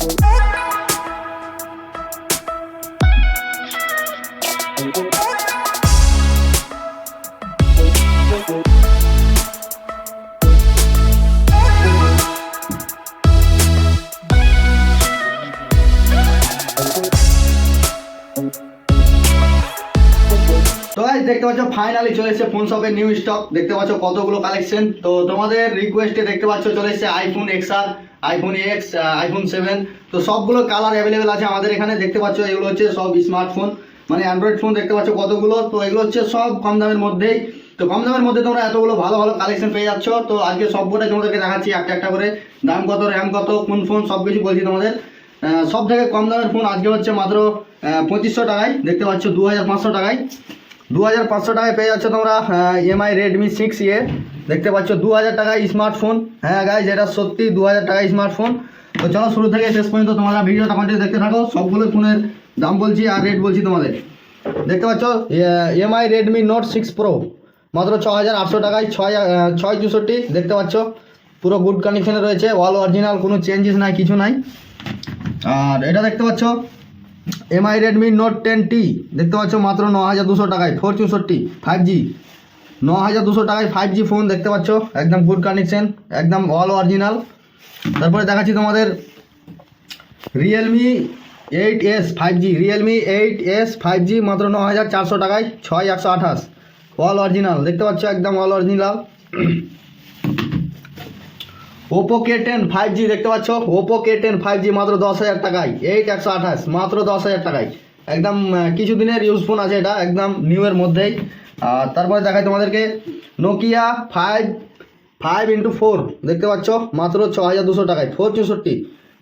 I দেখতে পাচ্ছ finally চলে এসেছে ফোন শপের নিউ স্টক দেখতে পাচ্ছ, কতগুলো কালেকশন তো তোমাদের রিকোয়েস্টে দেখতে পাচ্ছ, চলে এসেছে আইফোন এক্স আর আইফোন এক্স আইফোন সেভেন তো সবগুলো কালার অ্যাভেলেবেল আছে আমাদের এখানে। দেখতে পাচ্ছ, এগুলো হচ্ছে সব স্মার্টফোন মানে অ্যান্ড্রয়েড ফোন দেখতে পাচ্ছ, কতগুলো। তো এগুলো হচ্ছে সব কম দামের মধ্যেই। তো কম দামের মধ্যে তোমরা এতগুলো ভালো ভালো কালেকশন পেয়ে যাচ্ছ। তো আজকে সবগুলোই তোমাদেরকে দেখাচ্ছি একটা একটা করে। দাম কত, র্যাম কত, কোন ফোন সব কিছু বলছি তোমাদের। সব থেকে কম দামের ফোন আজকে হচ্ছে মাত্র পঁচিশশো টাকায়। দেখতে পাচ্ছ দু হাজার পাঁচশো টাকায়। দু হাজার পাঁচশো টাকায় পেয়ে যাচ্ছ তোমরা এমআই রেডমি সিক্স ইয়ে দেখতে পাচ্ছ দু হাজার টাকায় স্মার্টফোন হ্যাঁ গাই যেটা সত্যি দু হাজার টাকায় স্মার্টফোন তো চলো, শুরু থেকে শেষ পর্যন্ত তোমরা ভিডিওটা কন্টিনিউ দেখতে থাকো। সবগুলো ফোনের দাম বলছি আর রেট বলছি তোমাদের। দেখতে পাচ্ছ MI Redmi Note six Pro মাত্র ছ হাজার আটশো টাকায় ছয় ছয় চৌষট্টি দেখতে পাচ্ছ, পুরো গুড কন্ডিশনে রয়েছে। অল অরিজিনাল কোনো চেঞ্জেস নাই, কিছু নাই। আর এটা দেখতে পাচ্ছ MI Redmi Note ten T দেখতে পাচ্ছ মাত্র ন হাজার দুশো টাকায় ফোর চৌষট্টি ফাইভ জি ন হাজার দুশো টাকায় ফাইভ জি ফোন দেখতে পাচ্ছ, একদম গুড কন্ডিশন একদম অল অরিজিনাল তারপরে দেখাচ্ছি তোমাদের Realme eight S five G Realme eight S five G মাত্র ন হাজার চারশো টাকায়, ছয় একশো আঠাশ অল অরিজিনাল দেখতে পাচ্ছ একদম all original Oppo K ten five G দেখতে পাচ্ছ? Oppo K ten five G মাত্র দশ হাজার টাকায়। এইট একশো আঠাশ, মাত্র দশ হাজার টাকায়। একদম কিছুদিনের ইউজ ফোন আছে এটা, একদম নিউ এর মধ্যেই। আর তারপরে দেখাই তোমাদেরকে Nokia five five into four দেখতে পাচ্ছ? মাত্র ছ হাজার দুশো টাকায় ফোর চৌষট্টি।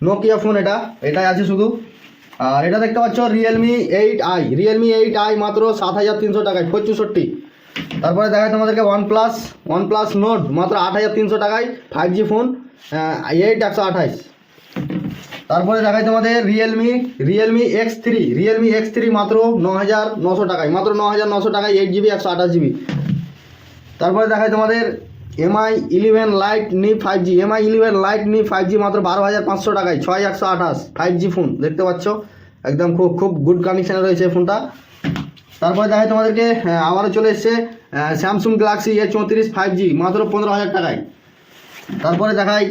নোকিয়া ফোন এটা, এটাই আছে শুধু। আর এটা দেখতে পাচ্ছ Realme eight i Realme eight i মাত্র সাত হাজার তিনশো টাকায় ফোর চৌষট্টি। তারপরে দেখায় তোমাদেরকে One Plus One Plus Nord মাত্র আট হাজার তিনশো টাকায় ফাইভ জি ফোন এইট একশো আঠাইশ। তারপরে দেখায় তোমাদের Realme Realme X three Realme X three মাত্র ন হাজার নশো টাকায়, মাত্র ন হাজার নশো টাকায় এইট জিবি একশো আঠাশ জিবি তারপরে দেখায় তোমাদের Mi eleven Lite NE five G Mi eleven Lite NE five G মাত্র বারো হাজার পাঁচশো টাকায়, ছয় একশো আঠাশ ফাইভ জি ফোন দেখতে পাচ্ছ? একদম খুব খুব গুড কন্ডিশনে রয়েছে ফোনটা তারপরে দেখায় তোমাদেরকে আবারও চলে এসছে স্যামসুং গ্যালাক্সি এ চৌত্রিশ ফাইভ জি মাত্র পনেরো হাজার টাকায়। তারপরে দেখায়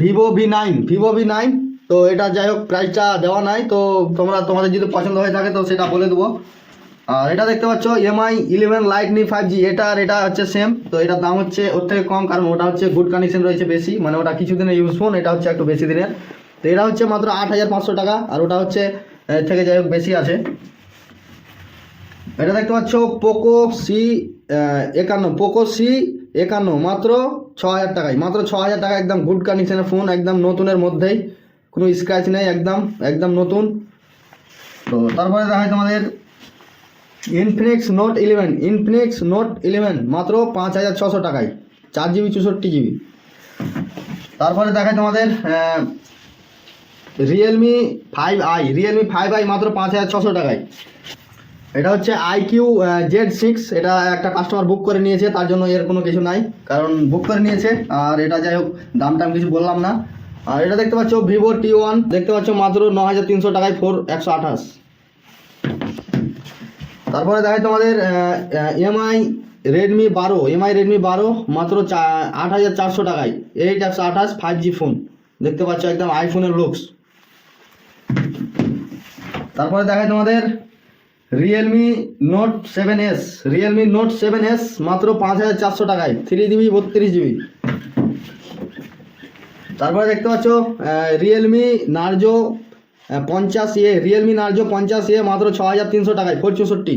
Vivo V nine Vivo V nine তো এটা যাই হোক প্রাইসটা দেওয়া নাই, তো তোমরা তোমাদের যদি পছন্দ হয়ে থাকে তো সেটা বলে দেবো। আর এটা দেখতে পাচ্ছ Mi eleven Lite NE five G এটা আর এটা হচ্ছে সেম তো এটার দাম হচ্ছে ওর থেকে কম, কারণ ওটা হচ্ছে গুড কন্ডিশন রয়েছে বেশি মানে ওটা কিছুদিনের ইউজ ফোন এটা হচ্ছে একটু বেশি দিনের। তো এটা হচ্ছে মাত্র আট হাজার পাঁচশো টাকা, আর ওটা হচ্ছে থেকে যাই হোক বেশি আছে। এটা দেখতে পাচ্ছ, পোকো সি একান্ন, পোকো সি, একান্ন, মাত্র ছ হাজার টাকায়, মাত্র ছ হাজার টাকা একদম গুড কন্ডিশনের ফোন একদম নতুনের মধ্যেই, কোনো স্ক্র্যাচ নেই, একদম একদম নতুন। তো তারপরে দেখায় তোমাদের Infinix Note eleven Infinix Note eleven মাত্র পাঁচ হাজার ছশো টাকায়, চার জিবি চৌষট্টি জিবি তারপরে দেখায় তোমাদের Realme five i Realme five i মাত্র পাঁচ হাজার ছশো টাকায়। এটা হচ্ছে আইকিউ জেড সিক্স এটা একটা কাস্টমার বুক করে নিয়েছে, তার জন্য এর কোনো কিছু নাই। কারণ বুক করে নিয়েছে, আর এটা যাই হোক, দাম টাম কিছু বললাম না। আর এটা দেখতে পাচ্ছ ভিভো টি ওয়ান দেখতে পাচ্ছ মাত্র ন হাজার তিনশো টাকায় ফোর একশো আঠাশ। তারপরে দেখায় তোমাদের এমআই রেডমি বারো। এমআই রেডমি বারো, মাত্র আট হাজার চারশো টাকায়। এইট একশো আঠাশ ফাইভ জি ফোন দেখতে পাচ্ছ একদম আইফোনের লুকস তারপরে দেখায় তোমাদের Realme Note seven S Realme Note seven S মাত্র পাঁচ হাজার চারশো টাকায় থ্রি জিবি বত্রিশ জিবি তারপরে দেখতে পাচ্ছ রিয়েলমি নার্জো পঞ্চাশ এ রিয়েলমি নার্জো পঞ্চাশ এ মাত্র ছ হাজার তিনশো টাকায় ফোর চৌষট্টি।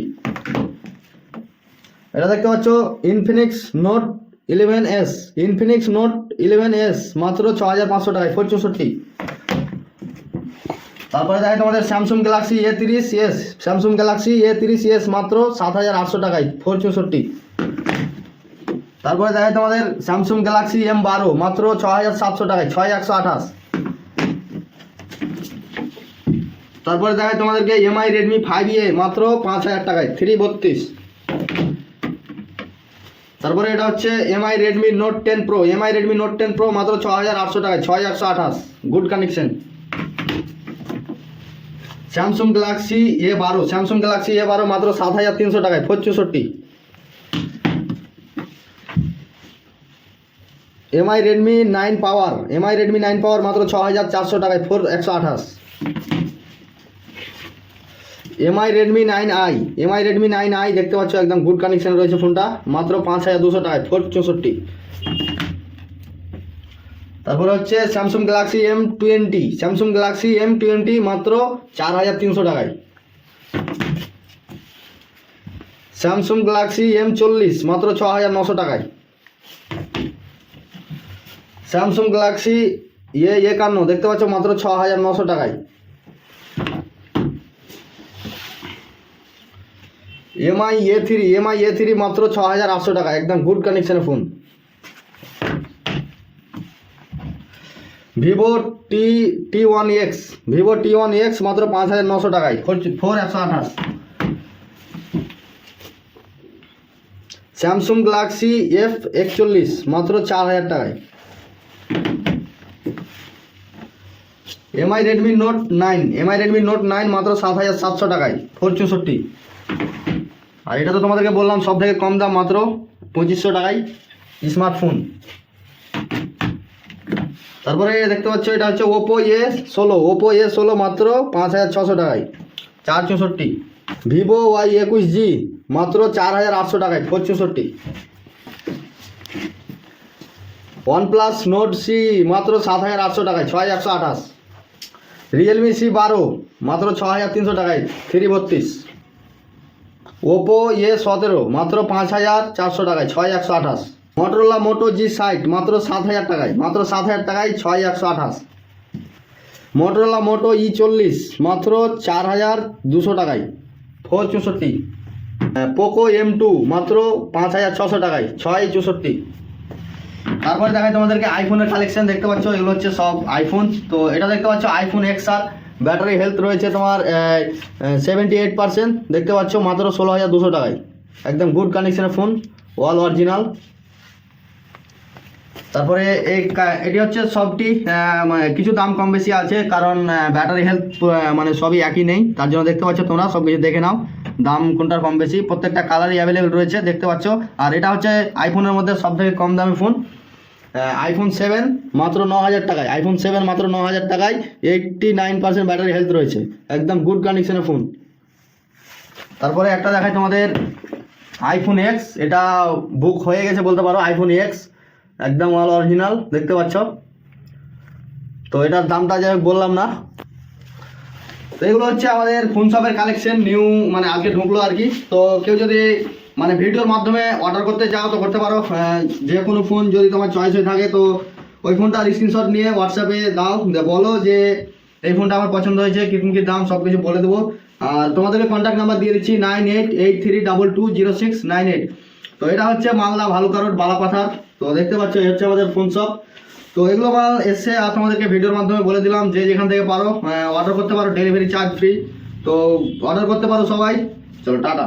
এটা দেখতে পাচ্ছ Infinix Note eleven S Infinix Note eleven S মাত্র ছ হাজার পাঁচশো টাকায় ফোর চৌষট্টি। তারপরে দেখে তোমাদের স্যামসুং গ্যালাক্সি এ তিরিশ এস স্যামসুং গ্যালাক্সি এ তিরিশ এস মাত্র সাত হাজার আটশো টাকায় ফোর চৌষট্টি তারপরে দেখে তোমাদের স্যামসুং গ্যালাক্সি এম বারো মাত্র ছ হাজার সাতশো টাকায়, ছয় একশো আঠাশ। তারপরে দেখায় তোমাদেরকে এমআই রেডমি ফাইভ এ মাত্র পাঁচ হাজার টাকায় থ্রি বত্রিশ তারপরে এটা হচ্ছে Mi Redmi Note ten Pro Mi Redmi Note ten Pro মাত্র ছ হাজার আটশো টাকায়, ছয় একশো আঠাশ। Good connection Samsung Galaxy A বারো স্যামসুং গ্যালাক্সি এ বারো মাত্র সাত হাজার তিনশো টাকায় ফোর চৌষট্টি Mi Redmi nine Power Mi Redmi nine Power মাত্র ছ হাজার চারশো টাকায় ফোর একশো আঠাশ। Mi Redmi nine i Mi Redmi nine i দেখতে পাচ্ছ, একদম গুড কানেকশন রয়েছে ফোনটা মাত্র পাঁচ হাজার দুশো টাকায় ফোর চৌষট্টি। তারপরে হচ্ছে Samsung Galaxy M twenty Samsung Galaxy M twenty মাত্র চার হাজার তিনশো টাকায়। স্যামসুং গ্যালাক্সি এম চল্লিশ মাত্র ছ হাজার নশো টাকায়। স্যামসুং গ্যালাক্সি এ একান্ন, দেখতে পাচ্ছ মাত্র ছ হাজার নশো টাকায়। Mi A three Mi A three মাত্র ছ হাজার আটশো টাকা একদম good কানেকশনের phone Vivo T T one X. Vivo T one X মাত্র পাঁচ হাজার নশো টাকায়। ফোর একশো আঠাশ। স্যামসুং গ্যালাক্সি এফ একচল্লিশ মাত্র চার হাজার টাকায়। Mi Redmi Note nine. Mi Redmi Note nine মাত্র সাত হাজার সাতশো টাকায় ফোর চৌষট্টি। আর এটা তো তোমাদেরকে বললাম সব থেকে কম দাম মাত্র পঁচিশশো টাকায় স্মার্টফোন। তারপরে দেখতে পাচ্ছ, এটা হচ্ছে ওপো এ ষোলো। ওপো এ ষোলো মাত্র পাঁচ হাজার ছশো টাকায়। চার চৌষট্টি। ভিভো ওয়াই একুশ জি মাত্র চার হাজার আটশো টাকায় ফোর চৌষট্টি। ওয়ানপ্লাস নোট সি মাত্র সাত হাজার আটশো টাকায়, ছয় একশো আঠাশ। রিয়েলমি সি বারো মাত্র ছ হাজার তিনশো টাকায় থ্রি বত্রিশ ওপো এ সতেরো মাত্র পাঁচ হাজার চারশো টাকায়, ছয় একশো আঠাশ। মটোরোলা মোটো জি ষাট মাত্র সাত হাজার টাকায়, মাত্র সাত হাজার টাকায় ছয় একশো আঠাশ। মটোরোলা মোটো ই চল্লিশ, মাত্র চার হাজার দুশো টাকায় ফোর চৌষট্টি। পোকো এম টু মাত্র পাঁচ হাজার ছশো টাকায়, ছয় চৌষট্টি। তারপরে দেখায় তোমাদেরকে আইফোনের কালেকশন দেখতে পাচ্ছ, এগুলো হচ্ছে সব আইফোন তো এটা দেখতে পাচ্ছ iPhone X R battery health রয়েছে তোমার সেভেন্টি এইট পার্সেন্ট দেখতে পাচ্ছ, মাত্র ষোলো হাজার দুশো টাকায়। একদম গুড কন্ডিশনের ফোন অল অরিজিনাল তারপরে এই এটি হচ্ছে সবটি কিছু দাম কম বেশি আছে, কারণ ব্যাটারি হেলথ মানে সবই একই নেই। তার জন্য দেখতে পাচ্ছ তোমরা সব কিছু দেখে নাও, দাম কোনটার কম বেশি। প্রত্যেকটা কালারই অ্যাভেলেবেল রয়েছে, দেখতে পাচ্ছ। আর এটা হচ্ছে আইফোনের মধ্যে সব থেকে কম দামি ফোন আইফোন সেভেন মাত্র ন হাজার টাকায় আইফোন সেভেন মাত্র ন হাজার টাকায় eighty nine percent battery health রয়েছে। একদম গুড কন্ডিশনের ফোন তারপরে একটা দেখায় তোমাদের আইফোন এক্স এটা বুক হয়ে গেছে বলতে পারো আইফোন এক্স একদম অল অরিজিনাল দেখতে পাচ্ছ? তো এটার দামটা যে বললাম না। তো এগুলো হচ্ছে আমাদের ফোন শপের কালেকশন নিউ মানে আজকে ঢুকলো আর কি। তো কেউ যদি মানে ভিডিওর মাধ্যমে অর্ডার করতে চাও তো করতে পারো। যে কোনো ফোন যদি তোমার চয়েস হয়ে থাকে, তো ওই ফোনটার স্ক্রিনশট নিয়ে হোয়াটসঅ্যাপে দাও। বলো যে, এই ফোনটা আমার পছন্দ হয়েছে কীরকম কি দাম সব কিছু বলে দেবো। আর তোমাদেরকে কন্ট্যাক্ট নাম্বার দিয়ে দিচ্ছি nine eight eight three double two zero six nine eight তো এটা হচ্ছে মালদা ভালুকা রোড, বালাপাথার। তো দেখতে পাচ্ছ, এই হচ্ছে আমাদের ফোন শপ তো এগুলো মাল এসে আর তোমাদেরকে ভিডিওর মাধ্যমে বলে দিলাম যে যেখান থেকে পারো অর্ডার করতে পারো ডেলিভারি চার্জ ফ্রি তো অর্ডার করতে পারো সবাই। চলো, টাটা।